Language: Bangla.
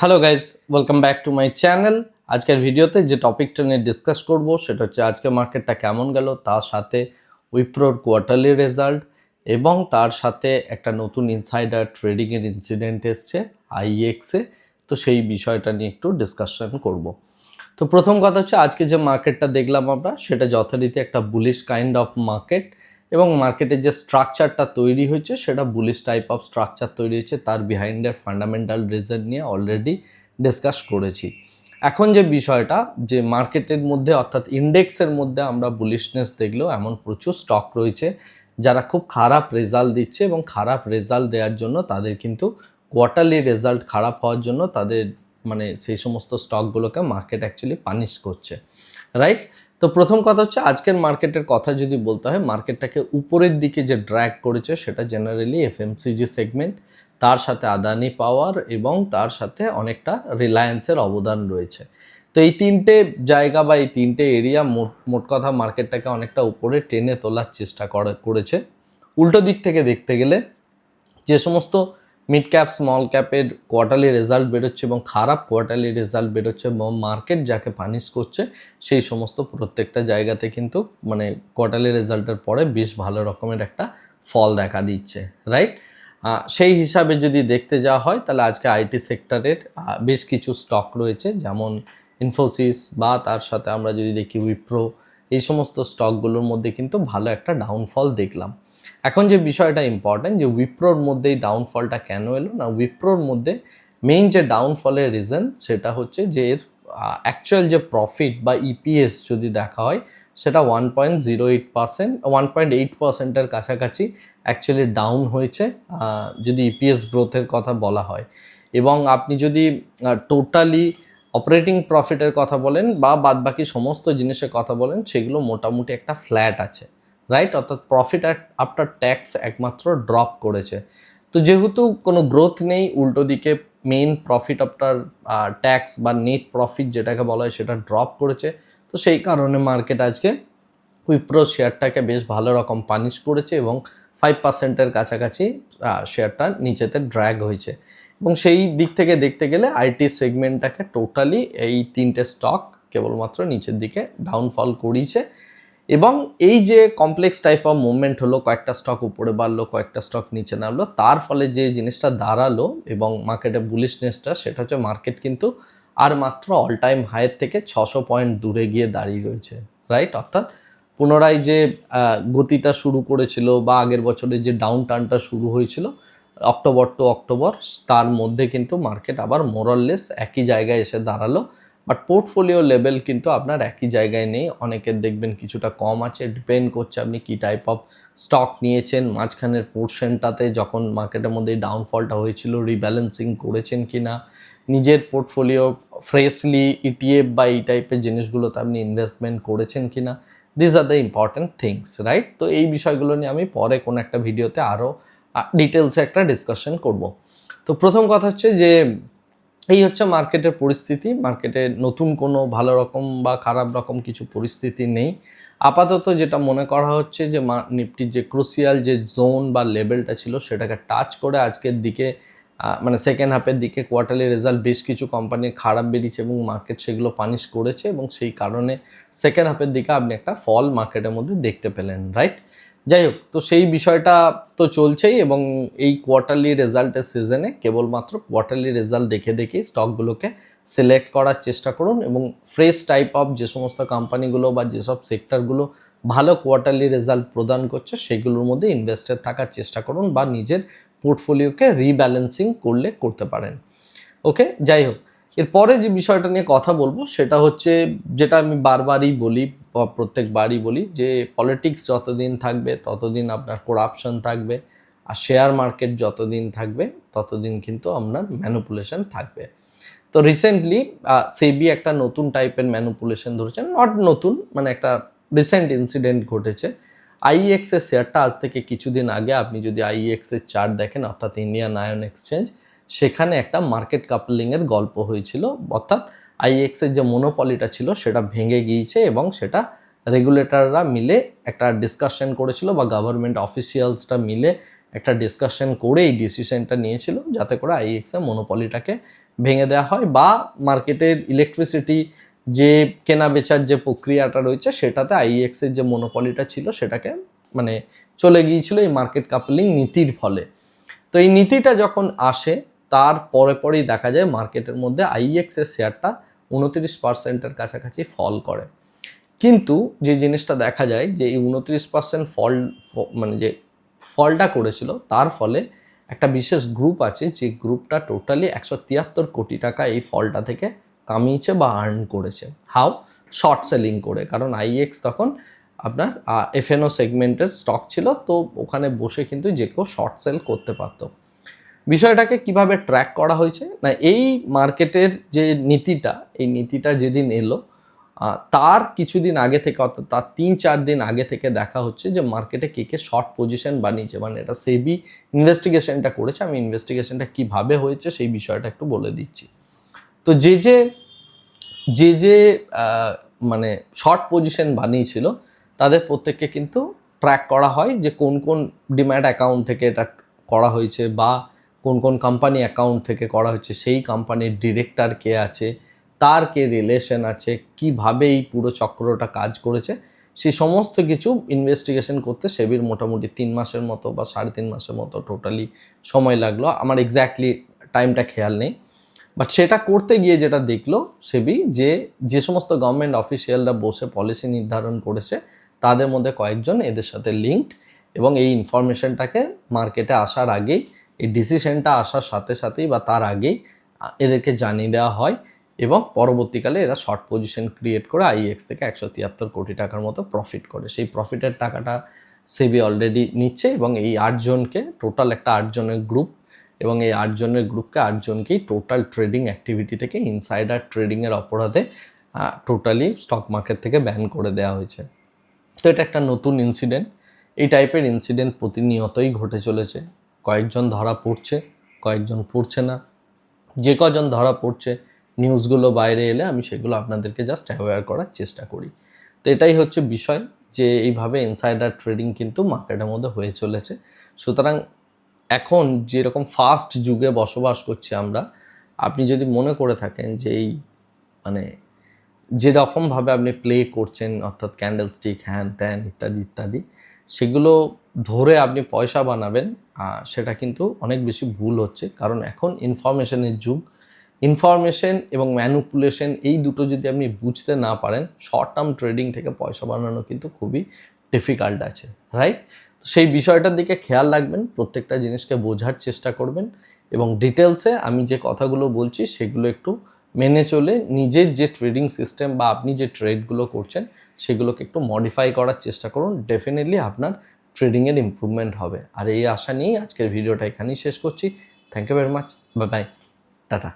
Hello guys welcome back to my channel আজকের ভিডিওতে যে টপিকটা নিয়ে ডিসকাস করব, সেটা হচ্ছে আজকে মার্কেটটা কেমন গেল, তার সাথে উইপ্রোর কোয়ার্টারলি রেজাল্ট এবং তার সাথে একটা নতুন ইনসাইডার ট্রেডিংয়ের ইনসিডেন্ট এসছে আইএক্সে তো সেই বিষয়টা নিয়ে একটু ডিসকাশন করব। তো প্রথম কথা হচ্ছে, আজকে যে মার্কেটটা দেখলাম আমরা, সেটা যথারীতি একটা বুলিশ কাইন্ড অফ মার্কেট এবং মার্কেটের যে স্ট্রাকচারটা তৈরি হয়েছে, সেটা বুলিশ টাইপ অফ স্ট্রাকচার তৈরি হয়েছে, তার বিহাইন্ডের ফান্ডামেন্টাল রিজন নিয়ে অলরেডি ডিসকাস করেছি। এখন যে বিষয়টা, যে মার্কেটের মধ্যে, অর্থাৎ ইন্ডেক্সের মধ্যে আমরা বুলিশনেস দেখলেও এমন প্রচুর স্টক রয়েছে, যারা খুব খারাপ রেজাল্ট দিচ্ছে এবং খারাপ রেজাল্ট দেওয়ার জন্য তাদের কিন্তু কোয়ার্টারলি রেজাল্ট খারাপ হওয়ার জন্য তাদের মানে সেই সমস্ত স্টকগুলোকে মার্কেট অ্যাকচুয়ালি পানিশ করছে। রাইট তো প্রথম কথা হচ্ছে আজকের মার্কেটের কথা যদি বলতে হয়, মার্কেটটাকে উপরের দিকে যে ড্র্যাগ করেছে সেটা জেনারেলি এফএমসিজি সেগমেন্ট তার সাথে আদানি পাওয়ার এবং তার সাথে অনেকটা রিলায়েন্সের অবদান রয়েছে। তো এই তিনটে জায়গা বা এই তিনটে এরিয়া মোট মোট কথা মার্কেটটাকে অনেকটা উপরে টেনে তোলার চেষ্টা করেছে। উল্টো দিক থেকে দেখতে গেলে যে সমস্ত মিড ক্যাপ স্মল ক্যাপের কোয়ার্টারলি রেজাল্ট বেরোচ্ছে এবং খারাপ কোয়ার্টারলি রেজাল্ট বেরোচ্ছে এবং মার্কেট যাকে পানিশ করছে, সেই সমস্ত প্রত্যেকটা জায়গাতে কিন্তু মানে কোয়ার্টারলি রেজাল্টের পরে বেশ ভালো রকমের একটা ফল দেখা দিচ্ছে রাইট সেই হিসাবে যদি দেখতে যাওয়া হয়, তাহলে আজকে আইটি সেক্টরের বেশ কিছু স্টক রয়েছে, যেমন ইনফোসিস বা তার সাথে আমরা যদি দেখি উইপ্রো এই সমস্ত স্টকগুলোর মধ্যে কিন্তু ভালো একটা ডাউনফল দেখলাম। এখন যে বিষয়টা ইম্পর্টেন্ট যে উইপ্রোর মধ্যে এই ডাউনফলটা কেন এলো? না উইপ্রোর মধ্যে মেইন যে ডাউনফলের রিজন সেটা হচ্ছে যে এর অ্যাকচুয়াল যে প্রফিট বা ইপিএস যদি দেখা হয়, সেটা one point zero eight percent one point eight পার্সেন্টের কাছাকাছি অ্যাকচুয়ালি ডাউন হয়েছে যদি ইপিএস গ্রোথের কথা বলা হয়। এবং আপনি যদি টোটালি অপারেটিং প্রফিটের কথা বলেন বা বাদবাকি সমস্ত জিনিসের কথা বলেন, সেগুলো মোটামুটি একটা ফ্ল্যাট আছে। রাইট অর্থাৎ প্রফিট আফটার ট্যাক্স একমাত্র ড্রপ করেছে। তো যেহেতু কোনো গ্রোথ নেই, উল্টো দিকে মেইন প্রফিট আফটার ট্যাক্স বা নেট প্রফিট যেটাকে বলা হয় সেটা ড্রপ করেছে। তো সেই কারণে মার্কেট আজকে উইপ্রো শেয়ারটাকে বেশ ভালো রকম পানিশ করেছে এবং ফাইভ পার্সেন্টের কাছাকাছি শেয়ারটা নিচেতে ড্র্যাগ হয়েছে। এবং সেই দিক থেকে দেখতে গেলে আইটি সেগমেন্টটাকে টোটালি এই তিনটে স্টক কেবলমাত্র নিচের দিকে ডাউনফল করিয়েছে। এবং এই যে কমপ্লেক্স টাইপ অফ মুভমেন্ট হলো, কয়েকটা স্টক উপরে বাড়লো, কয়েকটা স্টক নিচে নামলো, তার ফলে যে জিনিসটা দাঁড়াল এবং মার্কেটে বুলিশনেসটা সেটা হচ্ছে মার্কেট কিন্তু আর মাত্র অল টাইম হাইয়ের থেকে ছশো পয়েন্ট দূরে গিয়ে দাঁড়িয়ে রয়েছে রাইট অর্থাৎ পুনরায় যে গতিটা শুরু করেছিল বা আগের বছরে যে ডাউন টার্নটা শুরু হয়েছিল, অক্টোবর টু অক্টোবর, তার মধ্যে কিন্তু মার্কেট আবার মোরাললেস একই জায়গায় এসে দাঁড়াল। বাট পোর্টফোলিও লেভেল কিন্তু আপনার একই জায়গায় নেই। অনেকের দেখবেন কিছুটা কম আছে ডিপেন্ড করছে আপনি কি টাইপ অফ স্টক নিয়েছেন। মাঝখানের পোর্শনটাতে যখন মার্কেটের মধ্যে ডাউনফলটা হয়েছিল রিব্যালেন্সিং করেছেন কি না নিজের পোর্টফোলিও ফ্রেশলি ইটিএফ বা এই টাইপের জিনিসগুলোতে আপনি ইনভেস্টমেন্ট করেছেন কি না this are the important things right তো এই বিষয়গুলো নিয়ে আমি পরে কোনো একটা ভিডিওতে আরও ডিটেলসে একটা ডিসকাশন করব। তো প্রথম কথা হচ্ছে যে এই হচ্ছে মার্কেটের পরিস্থিতি। মার্কেটে নতুন কোনো ভালো রকম বা খারাপ রকম কিছু পরিস্থিতি নেই। আপাতত যেটা মনে করা হচ্ছে যে নিফটির যে ক্রুসিয়াল যে জোন বা লেভেলটা ছিল, সেটাকে টাচ করে আজকের দিকে মানে সেকেন্ড হাফের দিকে কোয়ার্টারলি রেজাল্ট বেশ কিছু কোম্পানির খারাপ বেরিয়েছে এবং মার্কেট সেগুলো পানিশ করেছে এবং সেই কারণে সেকেন্ড হাফের দিকে আপনি একটা ফল মার্কেটের মধ্যে দেখতে পেলেন রাইট যাই হোক, তো সেই বিষয়টা তো চলছেই এবং এই কোয়ার্টারলি রেজাল্টের সিজনে কেবলমাত্র কোয়ার্টারলি রেজাল্ট দেখে দেখে স্টকগুলোকে সিলেক্ট করার চেষ্টা করুন এবং ফ্রেশ টাইপ অফ যে সমস্ত কোম্পানিগুলো বা যেসব সেক্টরগুলো ভালো কোয়ার্টারলি রেজাল্ট প্রদান করছে, সেগুলোর মধ্যে ইনভেস্টেড থাকার চেষ্টা করুন বা নিজের পোর্টফোলিওকে রিব্যালেন্সিং করলে করতে পারেন। ওকে যাই হোক এরপরে যে বিষয়টা নিয়ে কথা বলব, সেটা হচ্ছে যেটা আমি বারবারই বলি প্রত্যেকবারই বলি যে পলিটিক্স যতদিন থাকবে, ততদিন আপনার করাপশন থাকবে, আর শেয়ার মার্কেট যতদিন থাকবে, ততদিন কিন্তু আপনার ম্যানুপুলেশন থাকবে। তো রিসেন্টলি সেবি একটা নতুন টাইপের ম্যানুপুলেশন ধরেছেন নট নতুন মানে একটা রিসেন্ট ইনসিডেন্ট ঘটেছে। আইএক্স এর শেয়ারটা আজ থেকে কিছুদিন আগে আপনি যদি আইএক্স এর চার্ট দেখেন, অর্থাৎ ইন্ডিয়ান আয়ন এক্সচেঞ্জ সেখানে একটা মার্কেট কাপলিংয়ের গল্প হয়েছিল। অর্থাৎ আইএক্সের যে মনোপলিটা ছিল, সেটা ভেঙে গিয়েছে এবং সেটা রেগুলেটররা মিলে একটা ডিসকাশন করেছিল বা গভর্নমেন্ট অফিসিয়ালসরা মিলে একটা ডিসকাশন করে এই ডিসিশনটা নিয়েছিল যাতে করে আইএক্সের মনোপলিটাকে ভেঙে দেওয়া হয় বা মার্কেটের ইলেকট্রিসিটি যে কেনা বেচার যে প্রক্রিয়াটা রয়েছে, সেটাতে আইএক্সের যে মনোপলিটা ছিল, সেটাকে মানে চলে গিয়েছিল এই মার্কেট কাপলিং নীতির ফলে। তো এই নীতিটা যখন আসে তার পরে পরেই দেখা যায় মার্কেটের মধ্যে আইএক্স এর শেয়ারটা উনত্রিশ পার্সেন্টের কাছাকাছি ফল করে। কিন্তু যে জিনিসটা দেখা যায় যে এই উনত্রিশ পার্সেন্ট ফল মানে যে ফলটা করেছিল, তার ফলে একটা বিশেষ গ্রুপ আছে যে গ্রুপটা টোটালি একশো তিয়াত্তর কোটি টাকা এই ফলটা থেকে কামিয়েছে বা আর্ন করেছে। হাউ শর্ট সেলিং করে। কারণ আইএক্স তখন আপনার এফএনও সেগমেন্টের স্টক ছিল, তো ওখানে বসে কিন্তু যে কেউ শর্ট সেল করতে পারতো। বিষয়টাকে কীভাবে ট্র্যাক করা হয়েছে? না, এই মার্কেটের যে নীতিটা, এই নীতিটা যেদিন এলো তার কিছুদিন আগে থেকে অর্থাৎ তার তিন চার দিন আগে থেকে দেখা হচ্ছে যে মার্কেটে কে কে শর্ট পজিশন বানিয়েছে। মানে এটা সেবি ইনভেস্টিগেশনটা করেছে। আমি ইনভেস্টিগেশনটা কীভাবে হয়েছে সেই বিষয়টা একটু বলে দিচ্ছি। তো যে যে যে যে মানে শর্ট পজিশন বানিয়েছিল, তাদের প্রত্যেককে কিন্তু ট্র্যাক করা হয় যে কোন কোন ডিম্যাট অ্যাকাউন্ট থেকে এটা করা হয়েছে বা কোন কোন কোম্পানি অ্যাকাউন্ট থেকে করা হয়েছে সেই কোম্পানির ডিরেক্টর কে আছে, তার কে রিলেশন আছে, কীভাবে এই পুরো চক্রটা কাজ করেছে সেই সমস্ত কিছু ইনভেস্টিগেশন করতে সেবির মোটামুটি তিন মাসের মতো বা সাড়ে তিন মাসের মতো টোটালি সময় লাগল। আমার এক্স্যাক্টলি টাইমটা খেয়াল নেই। বাট সেটা করতে গিয়ে যেটা দেখল সেবি যে যে সমস্ত গভর্নমেন্ট অফিসিয়ালরা বসে পলিসি নির্ধারণ করেছে, তাদের মধ্যে কয়েকজন এদের সাথে লিঙ্কড এবং এই ইনফরমেশনটাকে মার্কেটে আসার আগেই এই ডিসিশনটা আসার সাথে সাথেই বা তার আগেই এদেরকে জানিয়ে দেওয়া হয় এবং পরবর্তীকালে এরা শর্ট পজিশন ক্রিয়েট করে আইএক্স থেকে একশো তিয়াত্তর কোটি টাকার মতো প্রফিট করে। সেই প্রফিটের টাকাটা সেবি অলরেডি নিচ্ছে এবং এই আটজনকে টোটাল একটা আটজনের গ্রুপ এবং এই আটজনের গ্রুপকে আটজনকেই টোটাল ট্রেডিং অ্যাক্টিভিটি থেকে ইনসাইডার ট্রেডিংয়ের অপরাধে টোটালি স্টক মার্কেট থেকে ব্যান করে দেওয়া হয়েছে। তো এটা একটা নতুন ইনসিডেন্ট এই টাইপের ইনসিডেন্ট প্রতিনিয়তই ঘটে চলেছে। কয়েকজন ধরা পড়ছে, কয়েকজন পড়ছে না। যে কজন ধরা পড়ছে, নিউজগুলো বাইরে এলে আমি সেগুলো আপনাদেরকে জাস্ট অ্যাওয়্যার করার চেষ্টা করি। তো এটাই হচ্ছে বিষয় যে এইভাবে ইনসাইডার ট্রেডিং কিন্তু মার্কেটের মধ্যে হয়ে চলেছে। সুতরাং এখন যেরকম ফাস্ট যুগে বসবাস করছি আমরা, আপনি যদি মনে করে থাকেন যে এই মানে যে রকমভাবে আপনি প্লে করছেন, অর্থাৎ ক্যান্ডেল স্টিক হ্যান ত্যান ইত্যাদি ইত্যাদি, সেগুলো ধরে আপনি পয়সা বানাবেন সেটা কিন্তু অনেক বেশি ভুল হচ্ছে। কারণ এখন ইনফরমেশনের যুগ। ইনফরমেশন এবং ম্যানুপুলেশন এই দুটো যদি আপনি বুঝতে না পারেন শর্ট টার্ম ট্রেডিং থেকে পয়সা বানানো কিন্তু খুবই ডিফিকাল্ট আছে রাইট তো সেই বিষয়টার দিকে খেয়াল রাখবেন, প্রত্যেকটা জিনিসকে বোঝার চেষ্টা করবেন এবং ডিটেলসে আমি যে কথাগুলো বলছি, সেগুলো একটু মেনে চলে নিজের যে ট্রেডিং সিস্টেম বা আপনি যে ট্রেডগুলো করছেন, সেগুলোকে একটু মডিফাই করার চেষ্টা করুন। ডেফিনেটলি আপনার ট্রেডিংয়ের ইম্প্রুভমেন্ট হবে। আর এই আশা নিয়েই আজকের ভিডিওটা এখানেই শেষ করছি। Thank you very much bye bye tata